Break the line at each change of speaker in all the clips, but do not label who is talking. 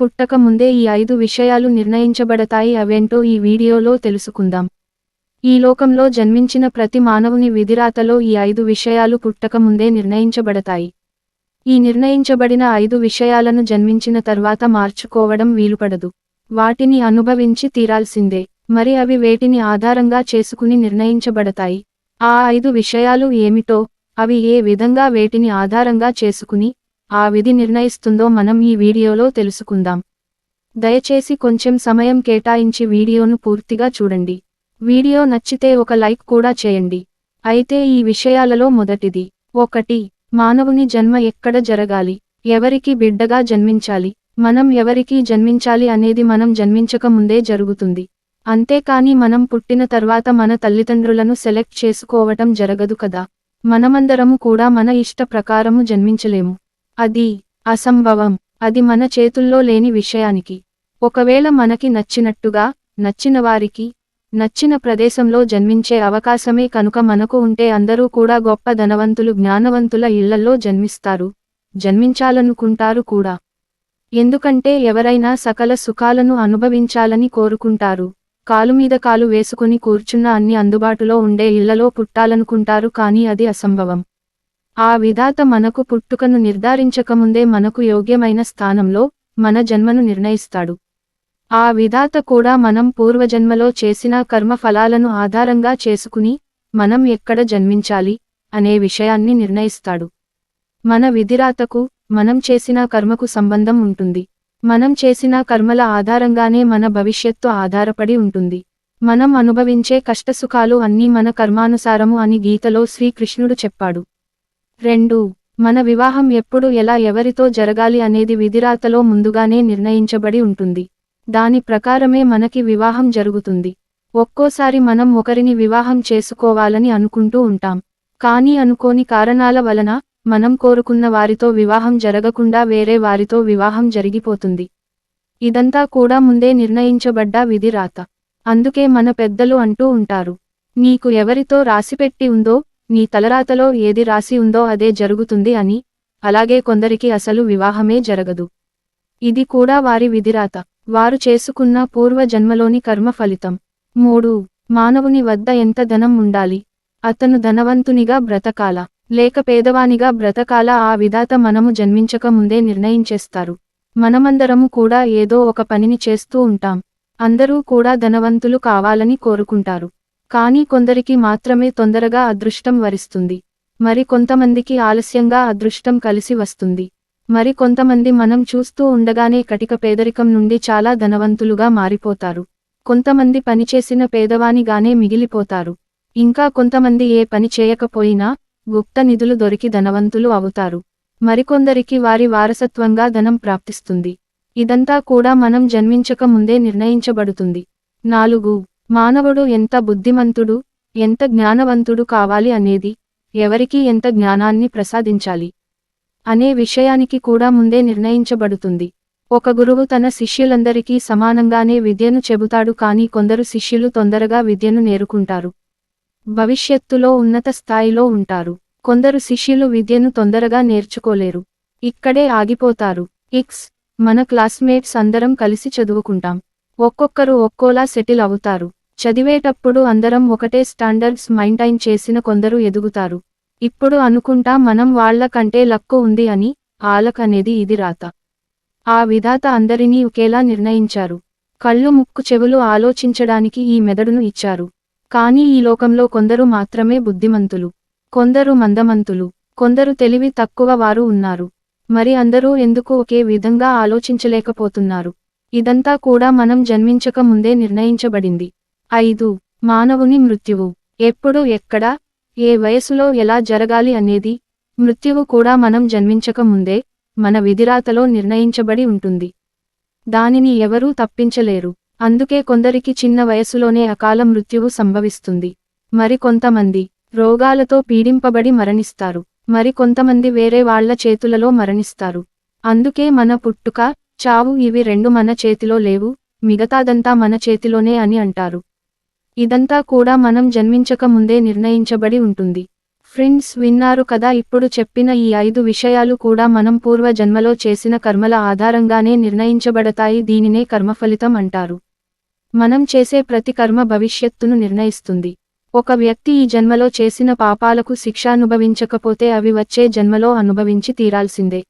పుట్టక ముందే ఈ ఐదు విషయాలు నిర్ణయించబడతాయి అవేంటో ఈ వీడియోలో తెలుసుకుందాం. ఈ లోకంలో జన్మించిన ప్రతి మానవుని విధిరాతలో ఈ ఐదు విషయాలు పుట్టక ముందే నిర్ణయించబడతాయి. ఈ నిర్ణయించబడిన ఐదు విషయాలను జన్మించిన తర్వాత మార్చుకోవడం వీలుపడదు. వాటిని అనుభవించి తీరాల్సిందే. మరి అవి వేటిని ఆధారంగా చేసుకుని నిర్ణయించబడతాయి? ఆ ఐదు విషయాలు ఏమిటో అవి ఏ విధంగా వేటిని ఆధారంగా చేసుకుని ఆ విధి నిర్ణయిస్తుందో మనం ఈ వీడియోలో తెలుసుకుందాం. దయచేసి కొంచెం సమయం కేటాయించి వీడియోను పూర్తిగా చూడండి. వీడియో నచ్చితే ఒక లైక్ కూడా చేయండి. అయితే ఈ విషయాలలో మొదటిది. ఒకటి మానవుని జన్మ ఎక్కడ జరగాలి? ఎవరికి బిడ్డగా జన్మించాలి? మనం ఎవరికి జన్మించాలి అనేది మనం జన్మించక ముందే జరుగుతుంది. అంతేకాని మనం పుట్టిన తర్వాత మన తల్లిదండ్రులను సెలెక్ట్ చేసుకోవటం జరగదు కదా? మనమందరము కూడా మన ఇష్ట ప్రకారము జన్మించలేము. అది అసంభవం. అది మన చేతుల్లో లేని విషయానికి. ఒకవేళ మనకి నచ్చినట్టుగా నచ్చిన వారికి నచ్చిన ప్రదేశంలో జన్మించే అవకాశమే కనుక మనకు ఉంటే అందరూ కూడా గొప్ప ధనవంతులు జ్ఞానవంతుల ఇళ్ళలో జన్మిస్తారు. జన్మించాలనుకుంటారు కూడా. ఎందుకంటే ఎవరైనా సకల సుఖాలను అనుభవించాలని కోరుకుంటారు. కాలుమీద కాలు వేసుకుని కూర్చున్న అన్ని అందుబాటులో ఉండే ఇళ్ళలో పుట్టాలనుకుంటారు కానీ అది అసంభవం. ఆ విధాత మనకు పుట్టుకను నిర్ధారించకముందే మనకు యోగ్యమైన స్థానంలో మన జన్మను నిర్ణయిస్తాడు. ఆ విధాత కూడా మనం పూర్వజన్మలో చేసిన కర్మ ఫలాలను ఆధారంగా చేసుకుని మనం ఎక్కడ జన్మించాలి అనే విషయాన్ని నిర్ణయిస్తాడు. మన విధిరాతకు మనం చేసిన కర్మకు సంబంధం ఉంటుంది. మనం చేసిన కర్మల ఆధారంగానే మన భవిష్యత్తు ఆధారపడి ఉంటుంది. మనం అనుభవించే కష్టసుఖాలు అన్నీ మన కర్మానుసారము అని గీతలో శ్రీకృష్ణుడు చెప్పాడు. రెండు మన వివాహం ఎప్పుడు ఎలా ఎవరితో జరగాలి అనేది విధిరాతలో ముందుగానే నిర్ణయించబడి ఉంటుంది. దాని ప్రకారమే మనకి వివాహం జరుగుతుంది. ఒక్కోసారి మనం ఒకరిని వివాహం చేసుకోవాలని అనుకుంటూ ఉంటాం. కానీ అనుకోని కారణాల వలన మనం కోరుకున్న వారితో వివాహం జరగకుండా వేరే వారితో వివాహం జరిగిపోతుంది. ఇదంతా కూడా ముందే నిర్ణయించబడ్డ విధిరాత. అందుకే మన పెద్దలు అంటూ ఉంటారు. నీకు ఎవరితో రాసిపెట్టి ఉందో నీ తలరాతలో ఏది రాసి ఉందో అదే జరుగుతుంది అని అలాగే కొందరికి అసలు వివాహమే జరగదు. ఇది కూడా వారి విధిరాత. వారు చేసుకున్న పూర్వ జన్మలోని కర్మ ఫలితం. మూడు మానవుని వద్ద ఎంత ధనం ఉండాలి? అతను ధనవంతునిగా బ్రతకాల? లేక పేదవానిగా బ్రతకాల? ఆ విధాత మనము జన్మించక ముందే నిర్ణయించేస్తారు మనమందరము కూడా ఏదో ఒక పనిని చేస్తూ ఉంటాం. అందరూ కూడా ధనవంతులు కావాలని కోరుకుంటారు. కానీ కొందరికి మాత్రమే తొందరగా అదృష్టం వరిస్తుంది. మరి కొంతమందికి ఆలస్యంగా అదృష్టం కలిసి వస్తుంది. మరి కొంతమంది మనం చూస్తూ ఉండగానే కటిక పేదరికం నుండి చాలా ధనవంతులుగా మారిపోతారు. కొంతమంది పనిచేసిన పేదవానిగానే మిగిలిపోతారు. ఇంకా కొంతమంది ఏ పని చేయకపోయినా గుప్త నిధులు దొరికి ధనవంతులు అవుతారు. మరికొందరికి వారి వారసత్వంగా ధనం ప్రాప్తిస్తుంది. ఇదంతా కూడా మనం జన్మించక ముందే నిర్ణయించబడుతుంది. నాలుగు మానవుడు ఎంత బుద్ధిమంతుడు ఎంత జ్ఞానవంతుడు కావాలి అనేది ఎవరికి ఎంత జ్ఞానాన్ని ప్రసాదించాలి అనే విషయానికి కూడా ముందే నిర్ణయించబడుతుంది. ఒక గురువు తన శిష్యులందరికీ సమానంగానే విద్యను చెబుతాడు కానీ కొందరు శిష్యులు తొందరగా విద్యను నేరుకుంటారు భవిష్యత్తులో ఉన్నత స్థాయిలో ఉంటారు. కొందరు శిష్యులు విద్యను తొందరగా నేర్చుకోలేరు. ఇక్కడే ఆగిపోతారు. ఇక్స్ మన క్లాస్మేట్స్ అందరం కలిసి చదువుకుంటాం. ఒక్కొక్కరు ఒక్కోలా సెటిల్ అవుతారు. చదివేటప్పుడు అందరం ఒకటే స్టాండర్డ్స్ మైంటైన్ చేసిన కొందరు ఎదుగుతారు. ఇప్పుడు అనుకుంటా మనం వాళ్ళ కంటే లక్కు ఉంది అని ఆలక్ అనేది ఇది రాత. ఆ విధాత అందరినీ ఒకేలా నిర్ణయించారు. కళ్ళు ముక్కు చెవులు ఆలోచించడానికి ఈ మెదడును ఇచ్చారు. కానీ ఈ లోకంలో కొందరు మాత్రమే బుద్ధిమంతులు. కొందరు మందమంతులు. కొందరు తెలివి తక్కువ వారు ఉన్నారు. మరి అందరూ ఎందుకు ఒకే విధంగా ఆలోచించలేకపోతున్నారు? ఇదంతా కూడా మనం జన్మించక ముందే నిర్ణయించబడింది. ఐదు. మానవుని మృత్యువు. ఎప్పుడు ఎక్కడ ఏ వయసులో ఎలా జరగాలి అనేది మృత్యువు కూడా మనం జన్మించక ముందే మన విధిరాతలో నిర్ణయించబడి ఉంటుంది. దానిని ఎవరూ తప్పించలేరు. అందుకే కొందరికి చిన్న వయసులోనే అకాల మృత్యువు సంభవిస్తుంది. మరికొంతమంది రోగాలతో పీడింపబడి మరణిస్తారు. మరి కొంతమంది వేరే వాళ్ళ చేతులలో మరణిస్తారు. అందుకే మన పుట్టుక చావు ఇవి రెండు మన చేతిలో లేవు మిగతాదంతా మన చేతిలోనే అని అంటారు. ఇదంతా కూడా మనం జన్మించక ముందే నిర్ణయించబడి ఉంటుంది. ఫ్రెండ్స్ విన్నారు కదా ఇప్పుడు చెప్పిన ఈ ఐదు విషయాలు కూడా మనం పూర్వ జన్మలో చేసిన కర్మల ఆధారంగానే నిర్ణయించబడతాయి దీనినే కర్మఫలితం అంటారు. మనం చేసే ప్రతి కర్మ భవిష్యత్తును నిర్ణయిస్తుంది. ఒక వ్యక్తి ఈ జన్మలో చేసిన పాపాలకు శిక్ష అనుభవించకపోతే అవి వచ్చే జన్మలో అనుభవించి తీరాల్సిందే.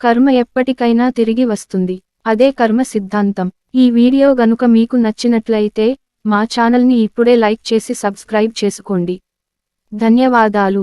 కర్మ ఎప్పటికైనా తిరిగి వస్తుంది. అదే కర్మ సిద్ధాంతం. ఈ వీడియో గనుక మీకు నచ్చినట్లయితే మా ఛానల్ని ఇప్పుడే లైక్ చేసి సబ్స్క్రైబ్ చేసుకోండి. ధన్యవాదాలు.